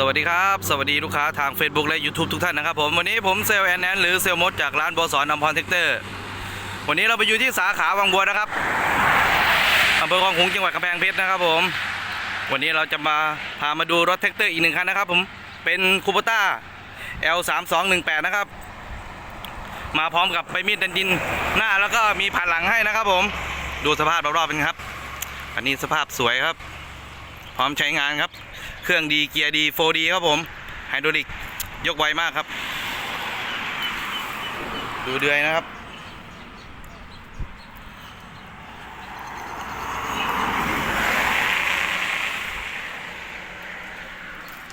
สวัสดีครับ สวัสดีลูกค้าทาง Facebook และ YouTube ทุกท่านนะครับผมวันนี้ผมเซลแอนแอนหรือเซลมดจากร้านบสอนอมพรเทคเตอร์ วันนี้เราไปอยู่ที่สาขาวังบัวนะครับอำเภอคลองขุงจังหวัดกำแพงเพชรนะครับผม วันนี้เราจะมาพามาดูรถแท็กเตอร์อีกหนึ่งคันนะครับผมเป็นคูปต้า L3218 นะครับ มาพร้อมกับใบมีดดันดินหน้าแล้วก็มีผ่านหลังให้นะครับ ผมดูสภาพรอบๆเป็นไงครับ อันนี้สภาพสวยครับ พร้อมใช้งานครับ เครื่องดีเกียร์ดี 4D ครับผมไฮดรอลิกยกไวมากครับ ดูเดือยนะครับ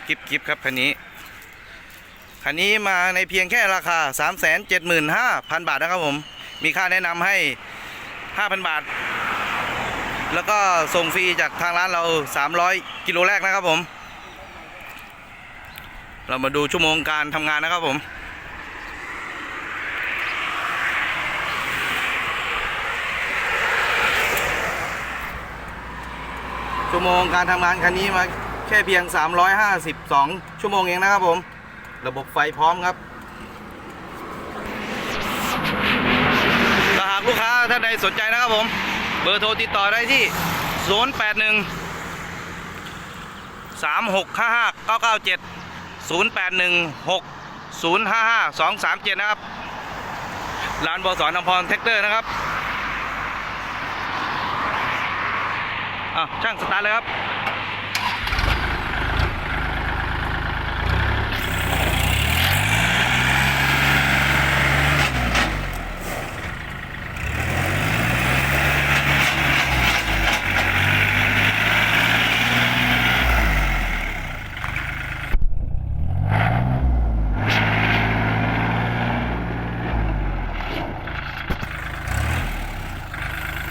กิบกิบครับคันนี้ คันนี้มาในเพียงแค่ราคา 375,000 บาทนะครับผม มีค่าแนะนำให้ 5,000 บาท แล้วก็ส่งฟรีจากทางร้านเรา 300 กิโลแรกนะครับผม เรามาดูชั่วโมงการทำงานนะครับผมชั่วโมงการทำงานคันนี้มาแค่เพียง 352 ชั่วโมงเองนะครับผม ระบบไฟพร้อมครับถ้าหากลูกค้าท่านใดสนใจนะครับผม เบอร์โทรติดต่อได้ที่ 081 3655 997 081 6 055 237 นะครับ ร้านบสอนอำพรแท็กเตอร์นะครับอะช่างสตาร์ทเลยครับ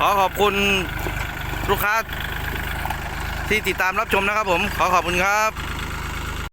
อขอบคุณลูกค้าที่ติดตามรับชมนะครับผม ขอขอบคุณครับ